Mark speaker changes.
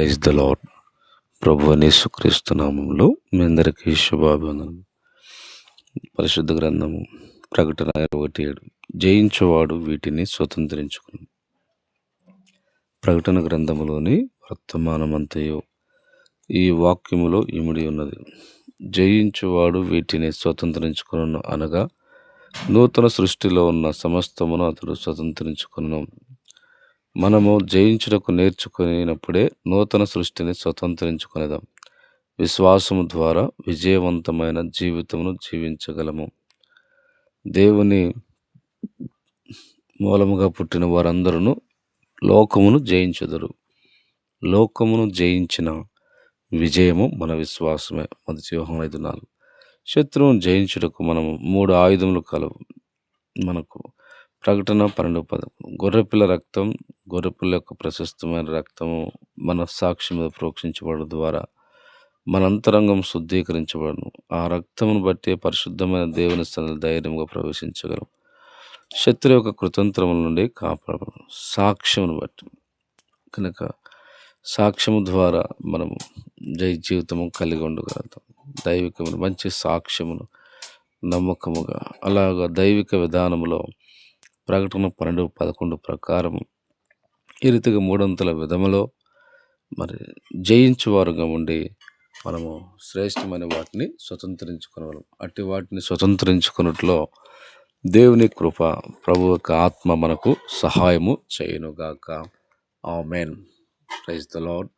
Speaker 1: Praise the lord ప్రభు అనేసుక్రీస్తు నామంలో మీ అందరికీ శుభాభివందనం. పరిశుద్ధ గ్రంథము ప్రకటన ఒకటి ఏడు. జయించువాడు వీటిని స్వతంత్రించుకుని. ప్రకటన గ్రంథములోని వర్తమానమంతయు ఈ వాక్యములో ఇమిడి ఉన్నది. జయించువాడు వీటిని స్వతంత్రించుకును అనగా నూతన సృష్టిలో ఉన్న సమస్తమును అతడు స్వతంత్రించుకున్నాం మనము జయించుటకు నేర్చుకునేటప్పుడే నూతన సృష్టిని స్వతంత్రించుకునేదాం. విశ్వాసము ద్వారా విజయవంతమైన జీవితమును జీవించగలము. దేవుని మూలముగా పుట్టిన వారందరూ లోకమును జయించుదురు. లోకమును జయించిన విజయము మన విశ్వాసమే. మొదటి వ్యూహం ఐదు నాలుగు. శత్రువును జయించుటకు మనము మూడు ఆయుధములు కలవు. మనకు ప్రకటన పన్నెండు పదకొండు. గొర్రెపిల్ల రక్తం గొర్రెపిల్ల యొక్క ప్రశస్తమైన రక్తము మన సాక్షి మీద ప్రోక్షించబడడం ద్వారా మన అంతరంగం శుద్ధీకరించబడను. ఆ రక్తమును బట్టి పరిశుద్ధమైన దేవుని స్థానం ధైర్యంగా ప్రవేశించగలం. శత్రు యొక్క కృతంత్రముల నుండి కాపాడబడను. సాక్ష్యమును బట్టి. కనుక సాక్ష్యము ద్వారా మనము జై జీవితము కలిగి ఉండగలుగుతాం. దైవికమును మంచి సాక్ష్యమును నమ్మకముగా. అలాగా దైవిక విధానములో ప్రకటన పన్నెండు పదకొండు ప్రకారం ఈ రీతిగా మూడొంతుల విధములో మరి జయించువారుగా ఉండి మనము శ్రేష్టమైన వాటిని స్వతంత్రించుకునగలం అట్టి వాటిని స్వతంత్రించుకున్నట్లో దేవుని కృప ప్రభు యొక్క ఆత్మ మనకు సహాయము చేయనుగాక. ఆ మెయిన్ ప్రైజ్ ద లాడ్